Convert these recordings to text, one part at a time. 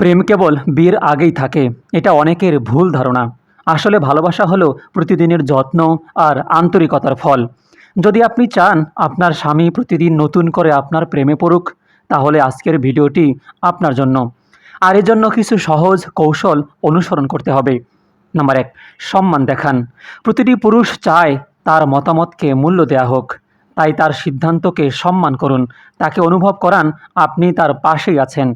প্রেম কেবল বিয়ের আগেই থাকে, এটা অনেকের ভুল ধারণা। আসলে ভালোবাসা হলো প্রতিদিনের যত্ন আর আন্তরিকতার ফল। যদি আপনি চান আপনার স্বামী প্রতিদিন নতুন করে আপনার প্রেমে পড়ুক, তাহলে আজকের ভিডিওটি আপনার জন্য। আর এর জন্য কিছু সহজ কৌশল অনুসরণ করতে হবে। নাম্বার এক, সম্মান দেখান। প্রতিটি পুরুষ চায় তার মতামতকে মূল্য দেয়া হোক, তাই তার সিদ্ধান্তকে সম্মান করুন। তাকে অনুভব করান আপনি তার পাশেই আছেন।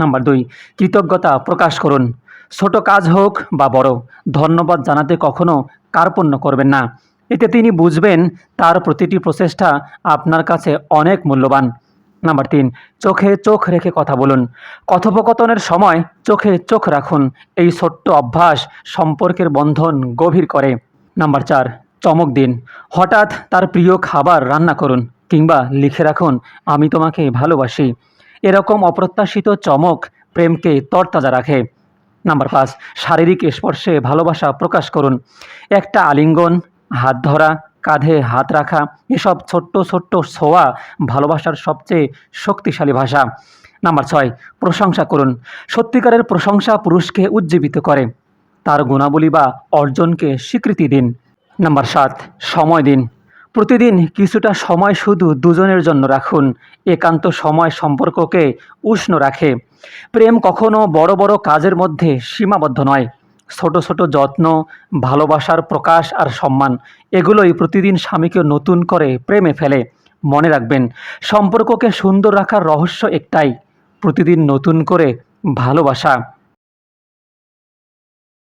নাম্বার দুই, কৃতজ্ঞতা প্রকাশ করুন। ছোট কাজ হোক বা বড়, ধন্যবাদ জানাতে কখনো কার্পণ্য করবেন না। এতে তিনি বুঝবেন তার প্রতিটি প্রচেষ্টা আপনার কাছে অনেক মূল্যবান। নাম্বার তিন, চোখে চোখ রেখে কথা বলুন। কথোপকথনের সময় চোখে চোখ রাখুন। এই ছোট্ট অভ্যাস সম্পর্কের বন্ধন গভীর করে। নাম্বার চার, চমক দিন। হঠাৎ তার প্রিয় খাবার রান্না করুন কিংবা লিখে রাখুন, আমি তোমাকে ভালোবাসি। এরকম অপ্রত্যাশিত চমক প্রেমকে তরতাজা রাখে। নাম্বার পাঁচ, শারীরিক স্পর্শে ভালোবাসা প্রকাশ করুন। একটা আলিঙ্গন, হাত ধরা, কাঁধে হাত রাখা, এসব ছোট্ট ছোট্ট ছোঁয়া ভালোবাসার সবচেয়ে শক্তিশালী ভাষা। নাম্বার ছয়, প্রশংসা করুন। সত্যিকারের প্রশংসা পুরুষকে উজ্জীবিত করে। তার গুণাবলী বা অর্জনকে স্বীকৃতি দিন। নাম্বার সাত, সময় দিন। প্রতিদিন কিছুটা সময় শুধু দুজনের জন্য রাখুন। একান্ত সময় সম্পর্ককে উষ্ণ রাখে। প্রেম কখনো বড় বড় কাজের মধ্যে সীমাবদ্ধ নয়। ছোট ছোট যত্ন, ভালোবাসার প্রকাশ আর সম্মান, এগুলোই প্রতিদিন স্বামীকে নতুন করে প্রেমে ফেলে। মনে রাখবেন, সম্পর্ককে সুন্দর রাখার রহস্য একটাই, প্রতিদিন নতুন করে ভালোবাসা।